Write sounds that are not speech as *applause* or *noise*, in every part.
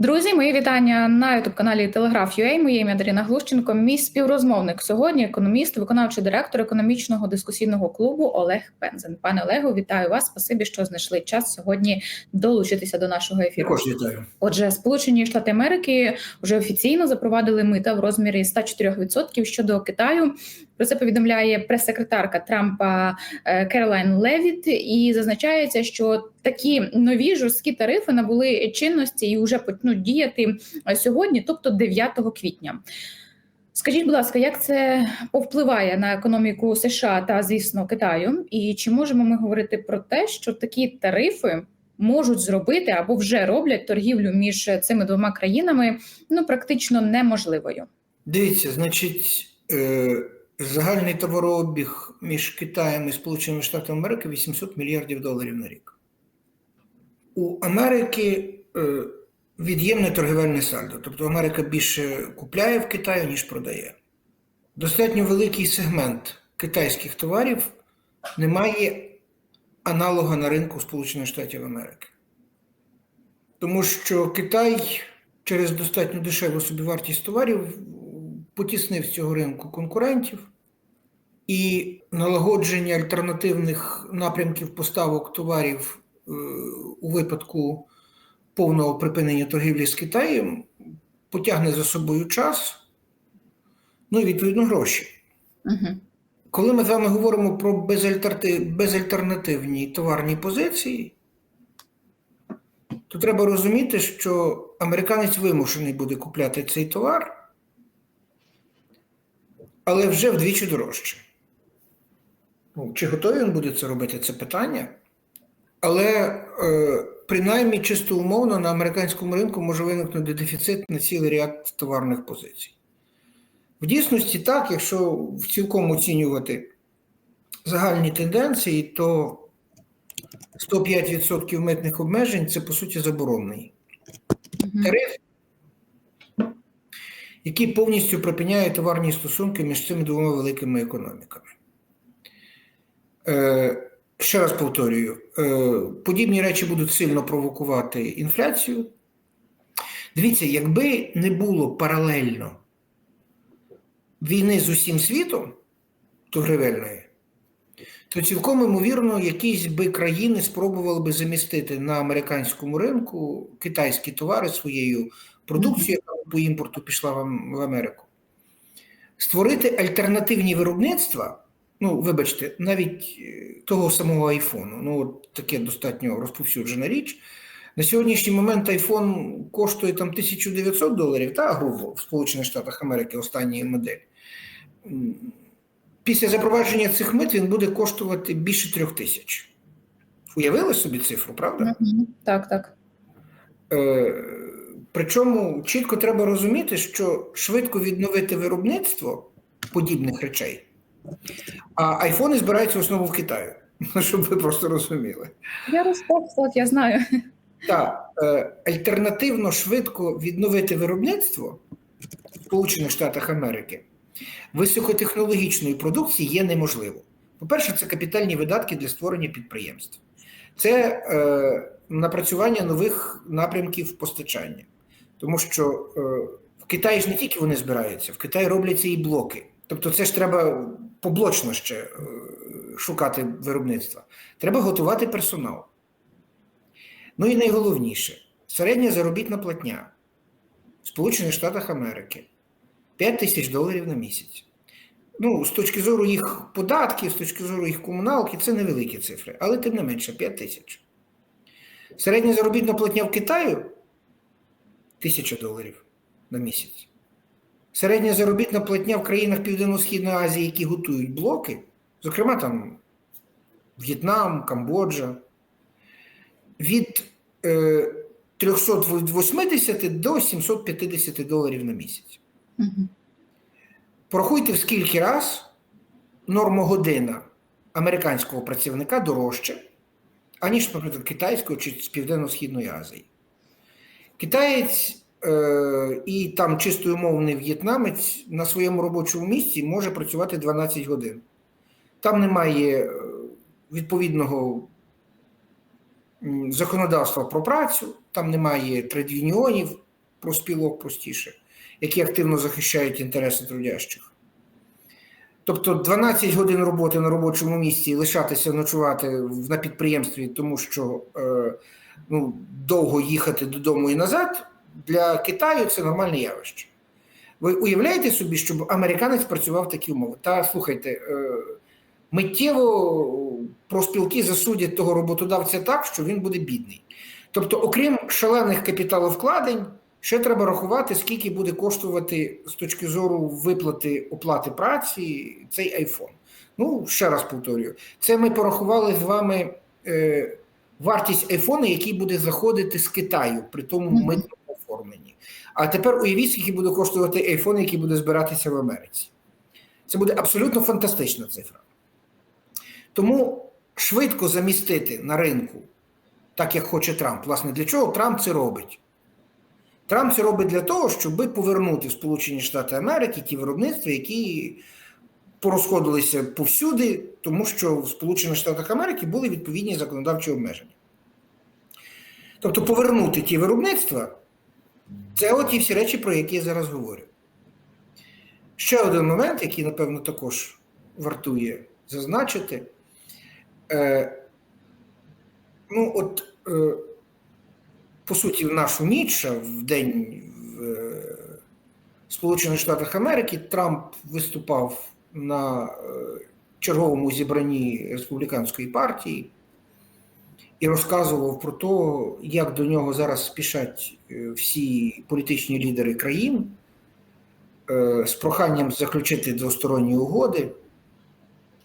Друзі, мої вітання на youtube каналі Телеграф.ua. Моє ім'я Дарина Глущенко. Мій співрозмовник сьогодні, економіст, виконавчий директор економічного дискусійного клубу Олег Пензен. Пане Олегу, вітаю вас. Спасибі, що знайшли час сьогодні долучитися до нашого ефіру. Також вітаю. Отже, Сполучені Штати Америки вже офіційно запровадили мита в розмірі 104% щодо Китаю. Про це повідомляє прес-секретарка Трампа е, Керолайн Левіт, і зазначається, що такі нові жорсткі тарифи набули чинності і вже почнуть діяти е, сьогодні, тобто 9 квітня. Скажіть, будь ласка, як це повпливає на економіку США та, звісно, Китаю? І чи можемо ми говорити про те, що такі тарифи можуть зробити або вже роблять торгівлю між цими двома країнами ну практично неможливою? Дивіться, значить, е, загальний товарообіг між Китаєм і Сполученими Штатами Америки 800 мільярдів доларів на рік. У Америки е, від'ємне торгівельне сальдо. Тобто Америка більше купляє в Китаю, ніж продає. Достатньо великий сегмент китайських товарів не має аналога на ринку Сполучених Штатів Америки. Тому що Китай через достатньо дешеву собівартість товарів потіснив з цього ринку конкурентів, і налагодження альтернативних напрямків поставок товарів у випадку повного припинення торгівлі з Китаєм потягне за собою час, ну і відповідно гроші. Угу. Коли ми з вами говоримо про безальтернативні товарні позиції, то треба розуміти, що американець вимушений буде купляти цей товар, але вже вдвічі дорожче. Ну, чи готовий він буде це робити, це питання. Але е, принаймні чисто умовно на американському ринку може виникнути дефіцит на цілий ряд товарних позицій. В дійсності так, якщо в цілком оцінювати загальні тенденції, то 105% митних обмежень це по суті заборонний тариф, який повністю припиняє товарні стосунки між цими двома великими економіками. Е, ще раз повторюю: е, подібні речі будуть сильно провокувати інфляцію. Дивіться, якби не було паралельно війни з усім світом торгівельної, то цілком ймовірно, якісь би країни спробували би замістити на американському ринку китайські товари своєю продукцією, яка по імпорту пішла в Америку. Створити альтернативні виробництва, ну, вибачте, навіть е, того самого айфону, ну, от таке достатньо розповсюджена річ. На сьогоднішній момент iPhone коштує там 1900 доларів, та грубо в Сполучених Штатах Америки остання модель. М, Після запровадження цих мит він буде коштувати більше трьох тисяч. Уявили собі цифру, правда? Так, так. Е, причому чітко треба розуміти, що швидко відновити виробництво подібних речей, а айфони збираються в основному в Китаї, *laughs* щоб ви просто розуміли. Я розпав, так, я знаю. Так, е, альтернативно швидко відновити виробництво в Сполучених Штатах Америки високотехнологічної продукції є неможливо. По-перше, це капітальні видатки для створення підприємств, це е, напрацювання нових напрямків постачання. Тому що е, в Китаї ж не тільки вони збираються, в Китаї робляться і блоки. Тобто, це ж треба поблочно ще е, шукати виробництва. Треба готувати персонал. Ну і найголовніше середня заробітна платня в Сполучених Штатах Америки 5 тисяч доларів на місяць. Ну, з точки зору їх податків, з точки зору їх комуналки, це невеликі цифри, але тим не менше 5 тисяч. Середня заробітна платня в Китаю тисяча доларів на місяць. Середня заробітна платня в країнах Південно-Східної Азії, які готують блоки, зокрема там В'єтнам, Камбоджа, від е, 380 до 750 доларів на місяць. Мгм. Порахуйте, в скільки раз нормогодина американського працівника дорожче, аніж, наприклад, китайського чи з Південно-Східної Азії. Китаєць е, і там чисто умовний в'єтнамець на своєму робочому місці може працювати 12 годин. Там немає е, відповідного законодавства про працю, там немає трейдюніонів, профспілок простіше, які активно захищають інтереси трудящих. Тобто 12 годин роботи на робочому місці і лишатися ночувати на підприємстві, тому що е, ну, довго їхати додому і назад, для Китаю це нормальне явище. Ви уявляєте собі, щоб американець працював в такі умови? Та слухайте, е, миттєво профспілки засудять того роботодавця так, що він буде бідний. Тобто, окрім шалених капіталовкладень, ще треба рахувати, скільки буде коштувати з точки зору виплати оплати праці цей айфон. Ну, ще раз повторюю, це ми порахували з вами е, вартість айфона, який буде заходити з Китаю при тому Мгм. Митному оформленні. А тепер уявіть, скільки буде коштувати айфон, який буде збиратися в Америці. Це буде абсолютно фантастична цифра. Тому швидко замістити на ринку, так як хоче Трамп. Власне, для чого Трамп це робить? Трамп це робить для того, щоб повернути в Сполучені Штати Америки ті виробництва, які порозходилися повсюди, тому що в Сполучених Штатах Америки були відповідні законодавчі обмеження. Тобто повернути ті виробництва це от ті всі речі, про які я зараз говорю. Ще один момент, який, напевно, також вартує зазначити. Е, ну, от, е, по суті, в нашу ніч, в день в е, Сполучених Штатах Америки, Трамп виступав на е, черговому зібранні республіканської партії і розказував про те, як до нього зараз спішать е, всі політичні лідери країн е, з проханням заключити двосторонні угоди.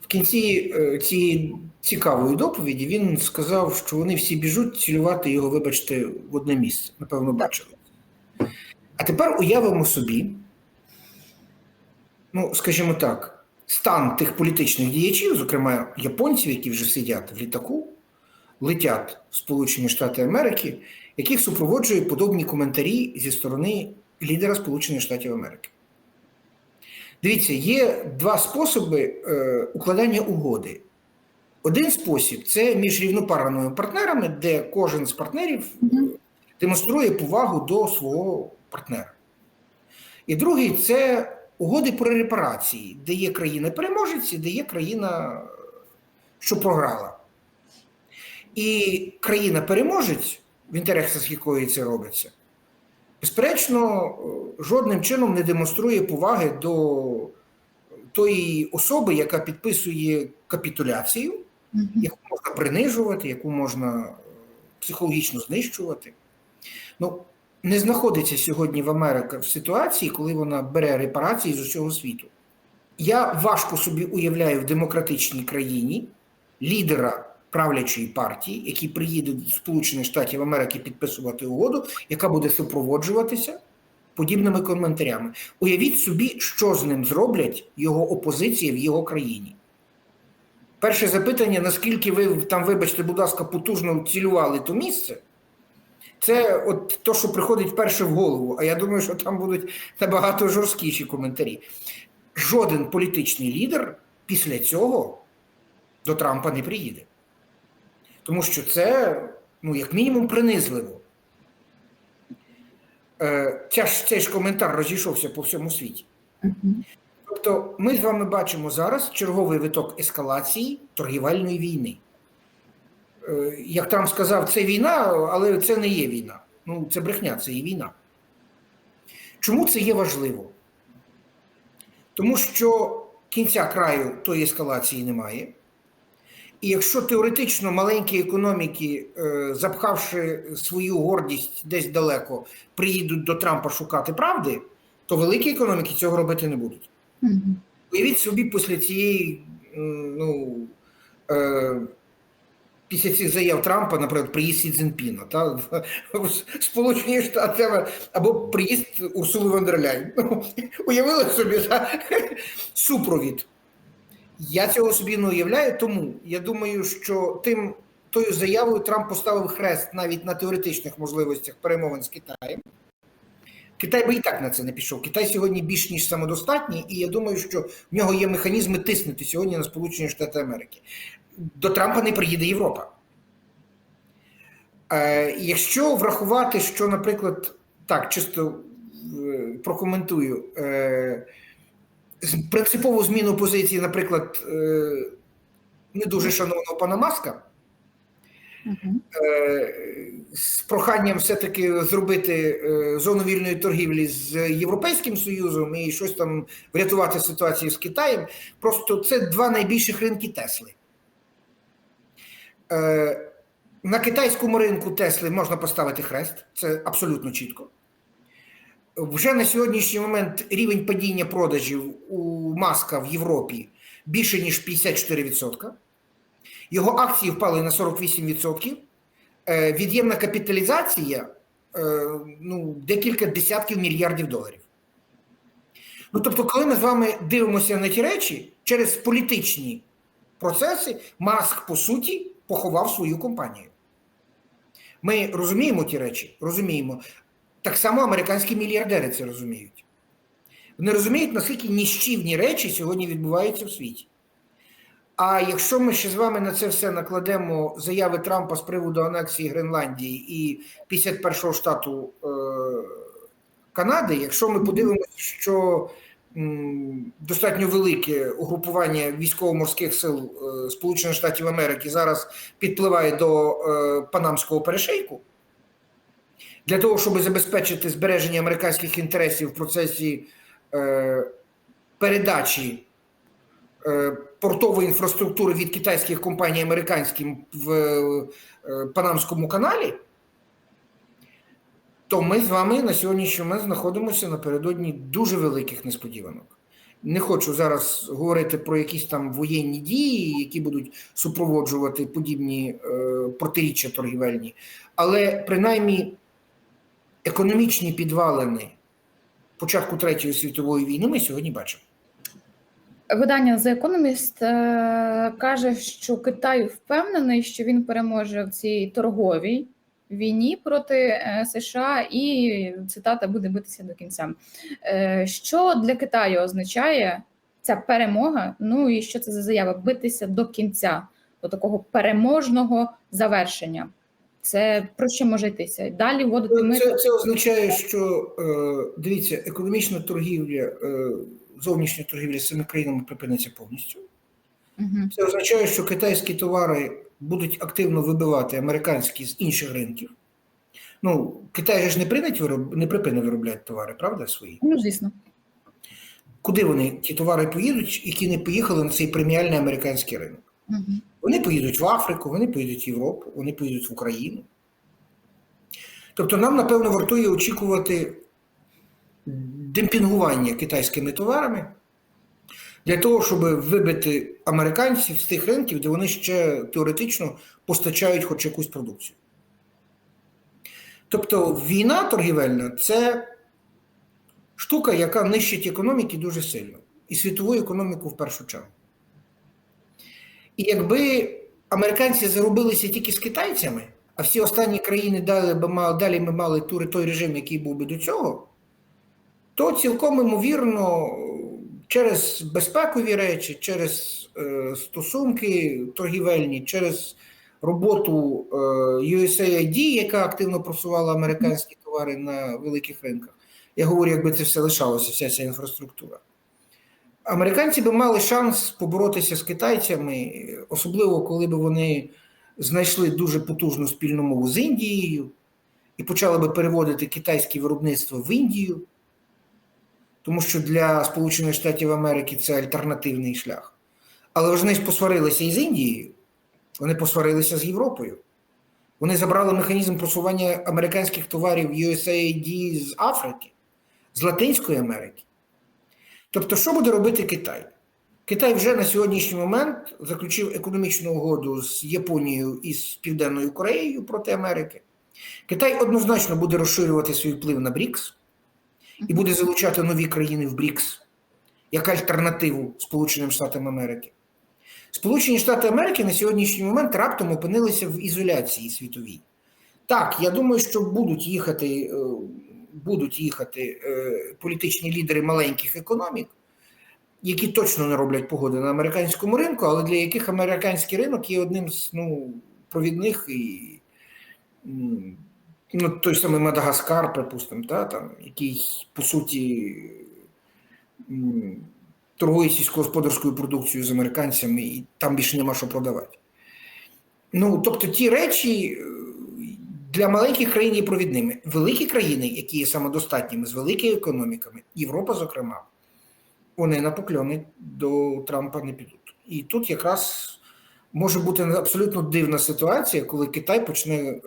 В кінці е, цієї цікавої доповіді він сказав, що вони всі біжуть цілювати його, вибачте, в одне місце. Напевно, бачили. А тепер уявимо собі, ну, скажімо так, стан тих політичних діячів, зокрема японців, які вже сидять в літаку, летять в Сполучені Штати Америки, яких супроводжують подобні коментарі зі сторони лідера Сполучених Штатів Америки. Дивіться, є два способи е, укладання угоди. Один спосіб це між рівнопарними партнерами, де кожен з партнерів демонструє повагу до свого партнера. І другий це угоди про репарації, де є країна-переможець і де є країна, що програла. І країна-переможець, в інтересах якої це робиться, безперечно, жодним чином не демонструє поваги до тої особи, яка підписує капітуляцію, яку можна принижувати, яку можна е, психологічно знищувати. Ну, не знаходиться сьогодні в Америка в ситуації, коли вона бере репарації з усього світу. Я важко собі уявляю в демократичній країні лідера правлячої партії, який приїде до Сполучених Штатів Америки підписувати угоду, яка буде супроводжуватися подібними коментарями. Уявіть собі, що з ним зроблять його опозиція в його країні. Перше запитання: наскільки ви там, вибачте, будь ласка, потужно цілювали то місце? Це от то, що приходить перше в голову. А я думаю, що там будуть набагато жорсткіші коментарі. Жоден політичний лідер після цього до Трампа не приїде. Тому що це, ну, як мінімум, принизливо. Е, ця ж, цей ж коментар розійшовся по всьому світі. Тобто, ми з вами бачимо зараз черговий виток ескалації торгівельної війни. Е, Як Трамп сказав, це війна, але це не є війна. Ну, це брехня, це є війна. Чому це є важливо? Тому що кінця краю тої ескалації немає. І якщо теоретично маленькі економіки, е, запхавши свою гордість десь далеко, приїдуть до Трампа шукати правди, то великі економіки цього робити не будуть. Мгм. Уявіть собі після цієї, ну, е, після цих заяв Трампа, наприклад, приїзд Сі Цзіньпіна, та, Сполучені Штати або приїзд Урсули. Ну, *laughs* Уявили собі та, супровід. Я цього собі не уявляю, тому я думаю, що тим тою заявою Трамп поставив хрест навіть на теоретичних можливостях перемовин з Китаєм. Китай би і так на це не пішов. Китай сьогодні більш ніж самодостатній, і я думаю, що в нього є механізми тиснути сьогодні на Сполучені Штати Америки. До Трампа не приїде Європа. Е, якщо врахувати, що, наприклад, так, чисто е, прокоментую. Е, Принципову зміну позиції, наприклад, е, не дуже шановного пана Маска. Е, з проханням все-таки зробити е, зону вільної торгівлі з Європейським Союзом і щось там врятувати ситуацію з Китаєм. Просто це два найбільших ринки Тесли. На китайському ринку Тесли можна поставити хрест, це абсолютно чітко. Вже на сьогоднішній момент рівень падіння продажів у Маска в Європі більше ніж 54%. Його акції впали на 48%. Е, Від'ємна капіталізація е, ну, декілька десятків мільярдів доларів. Ну, тобто, коли ми з вами дивимося на ті речі, через політичні процеси Маск, по суті, поховав свою компанію. Ми розуміємо ті речі, розуміємо. Так само американські мільярдери це розуміють. Вони розуміють, наскільки ніщівні речі сьогодні відбуваються в світі. А якщо ми ще з вами на це все накладемо заяви Трампа з приводу анексії Гренландії і 51-го штату е, Канади, якщо ми подивимося, що м, достатньо велике угрупування військово-морських сил е, Сполучених Штатів Америки зараз підпливає до е, Панамського перешейку, для того, щоб забезпечити збереження американських інтересів в процесі е, передачі е, портової інфраструктури від китайських компаній американським в е, Панамському каналі, то ми з вами на сьогоднішній момент знаходимося напередодні дуже великих несподіванок. Не хочу зараз говорити про якісь там воєнні дії, які будуть супроводжувати подібні е, протиріччя торгівельні, але принаймні економічні підвалини початку Третьої світової війни ми сьогодні бачимо. Видання The Economist е, каже, що Китай впевнений, що він переможе в цій торговій війні проти е, США, і цитата буде битися до кінця. Е, що для Китаю означає ця перемога? Ну і що це за заява битися до кінця, до такого переможного завершення? Це про що може йтися? Далі вводити мир. Це, це означає, що е, дивіться, економічна торгівля, е, зовнішня торгівля з цими країнами припиниться повністю. Це означає, що китайські товари будуть активно вибивати американські з інших ринків. Ну, Китай же ж не припинить вироб... не припине виробляти товари, правда, свої? Ну, звісно. Куди вони ті товари поїдуть, які не поїхали на цей преміальний американський ринок? Мгм. Вони поїдуть в Африку, вони поїдуть в Європу, вони поїдуть в Україну. Тобто нам, напевно, вартує очікувати демпінгування китайськими товарами для того, щоб вибити американців з тих ринків, де вони ще теоретично постачають хоч якусь продукцію. Тобто війна торгівельна це штука, яка нищить економіки дуже сильно. І світову економіку в першу чергу. І якби американці заробилися тільки з китайцями, а всі останні країни далі, би мали, далі ми мали той, той режим, який був би до цього, то цілком ймовірно, через безпекові речі, через е, стосунки торгівельні, через роботу е, USAID, яка активно просувала американські товари на великих ринках. Я говорю, якби це все лишалося, вся ця інфраструктура. Американці би мали шанс поборотися з китайцями, особливо коли б вони знайшли дуже потужну спільну мову з Індією і почали би переводити китайське виробництво в Індію, тому що для Сполучених Штатів Америки це альтернативний шлях. Але вони ж посварилися із Індією, вони посварилися з Європою. Вони забрали механізм просування американських товарів USAID з Африки, з Латинської Америки. Тобто, що буде робити Китай? Китай вже на сьогоднішній момент заключив економічну угоду з Японією і з Південною Кореєю проти Америки. Китай однозначно буде розширювати свій вплив на БРІКС і буде залучати нові країни в БРІКС як альтернативу Сполученим Штатам Америки. Сполучені Штати Америки на сьогоднішній момент раптом опинилися в ізоляції світовій. Так, я думаю, що будуть їхати, е, будуть їхати е, політичні лідери маленьких економік, які точно не роблять погоди на американському ринку, але для яких американський ринок є одним з ну, провідних і Ну, той самий Мадагаскар, припустимо, та, там, який, по суті, торгує сільськогосподарською продукцією з американцями, і там більше нема що продавати. Ну, тобто, ті речі для маленьких країн є провідними. Великі країни, які є самодостатніми, з великими економіками, Європа, зокрема, вони на покльони до Трампа не підуть. І тут якраз може бути абсолютно дивна ситуація, коли Китай почне е,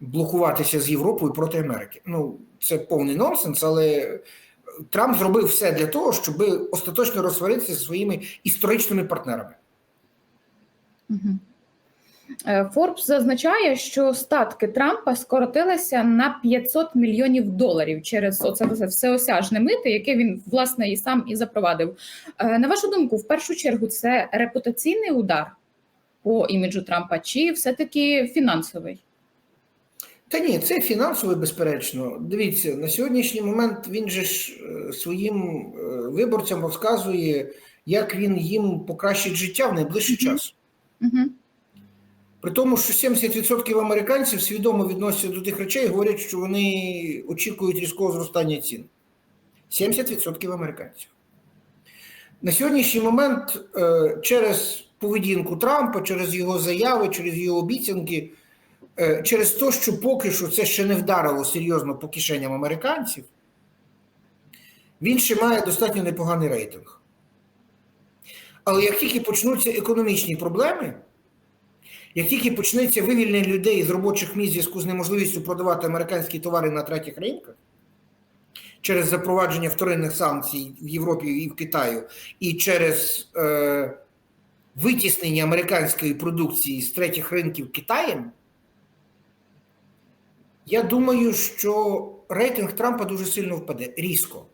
блокуватися з Європою проти Америки. Ну, це повний нонсенс, але Трамп зробив все для того, щоб остаточно розсваритися зі своїми історичними партнерами. Мгм. Е, Forbes зазначає, що статки Трампа скоротилися на 500 мільйонів доларів через оце все- всеосяжне мити, яке він власне і сам і запровадив. Е, На вашу думку, в першу чергу, це репутаційний удар по іміджу Трампа, чи все-таки фінансовий? Та ні, це фінансово, безперечно. Дивіться, на сьогоднішній момент він же ж е, своїм е, виборцям розказує, як він їм покращить життя в найближчий Мгм. час. Угу. При тому, що 70% американців свідомо відносяться до тих речей говорять, що вони очікують різкого зростання цін. 70% американців. На сьогоднішній момент е, через поведінку Трампа, через його заяви, через його обіцянки, е, через те, що поки що це ще не вдарило серйозно по кишеням американців, він ще має достатньо непоганий рейтинг. Але як тільки почнуться економічні проблеми, як тільки почнеться вивільнення людей з робочих місць в зв'язку з неможливістю продавати американські товари на третіх ринках через запровадження вторинних санкцій в Європі і в Китаю, і через е, витіснення американської продукції з третіх ринків Китаєм, я думаю, що рейтинг Трампа дуже сильно впаде різко.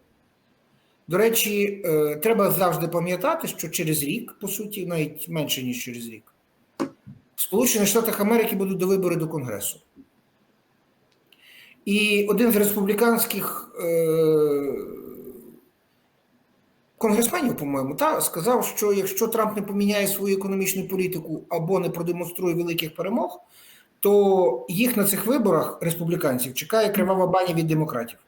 До речі, е, треба завжди пам'ятати, що через рік, по суті, навіть менше ніж через рік, Сполучених Штатах Америки будуть до вибори до Конгресу. І один з республіканських е, конгресменів, по-моєму, та, сказав, що якщо Трамп не поміняє свою економічну політику або не продемонструє великих перемог, то їх на цих виборах республіканців чекає кривава баня від демократів.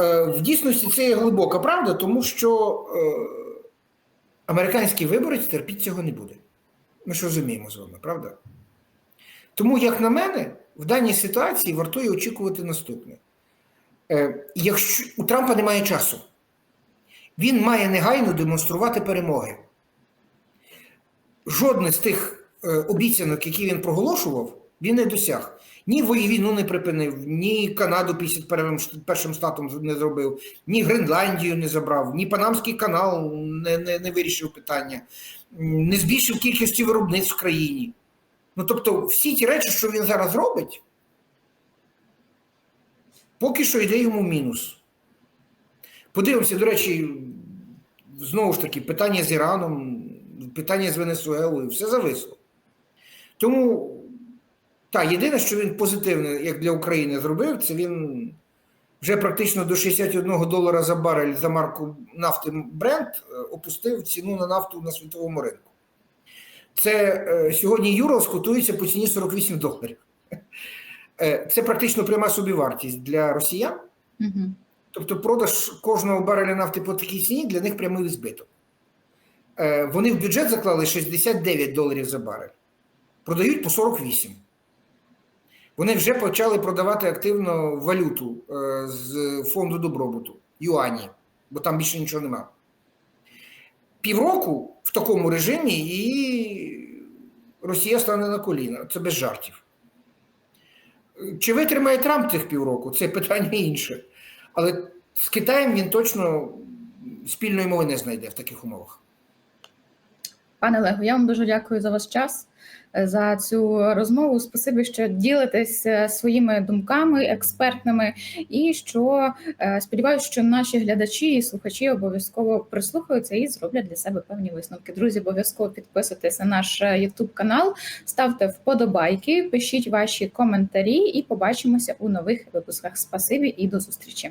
Е, в дійсності це є глибока правда, тому що е, американський виборець терпіть цього не буде. Ми ж розуміємо з вами, правда? Тому, як на мене, в даній ситуації вартує очікувати наступне. Е, якщо у Трампа немає часу, він має негайно демонструвати перемоги. Жодне з тих е, обіцянок, які він проголошував, він не досяг. Ні війну не припинив, ні Канаду 51-м першим штатом не зробив, ні Гренландію не забрав, ні Панамський канал не, не, не вирішив питання, не збільшив кількості виробництв в країні. Ну тобто, всі ті речі, що він зараз робить, поки що йде йому мінус. Подивимося, до речі, знову ж таки, питання з Іраном, питання з Венесуелою, все зависло. Тому, так, єдине, що він позитивне, як для України зробив, це він вже практично до 61 долара за барель за марку нафти Brent е, опустив ціну на нафту на світовому ринку. Це е, сьогодні Юрос котується по ціні 48 доларів. Е, Це практично пряма собівартість для росіян. Угу. Тобто продаж кожного бареля нафти по такій ціні для них прямий збиток. Е, Вони в бюджет заклали 69 доларів за барель, продають по 48. Вони вже почали продавати активно валюту е, з фонду добробуту, юані, бо там більше нічого немає. Півроку в такому режимі і Росія стане на коліна. Це без жартів. Чи витримає Трамп цих півроку? Це питання інше. Але з Китаєм він точно спільної мови не знайде в таких умовах. Пане Олегу, я вам дуже дякую за ваш час, е, за цю розмову. Спасибі, що ділитесь е, своїми думками експертними, і що е, сподіваюся, що наші глядачі і слухачі обов'язково прислухаються і зроблять для себе певні висновки. Друзі, обов'язково підписуйтесь на наш YouTube канал, ставте вподобайки, пишіть ваші коментарі, і побачимося у нових випусках. Спасибі і до зустрічі.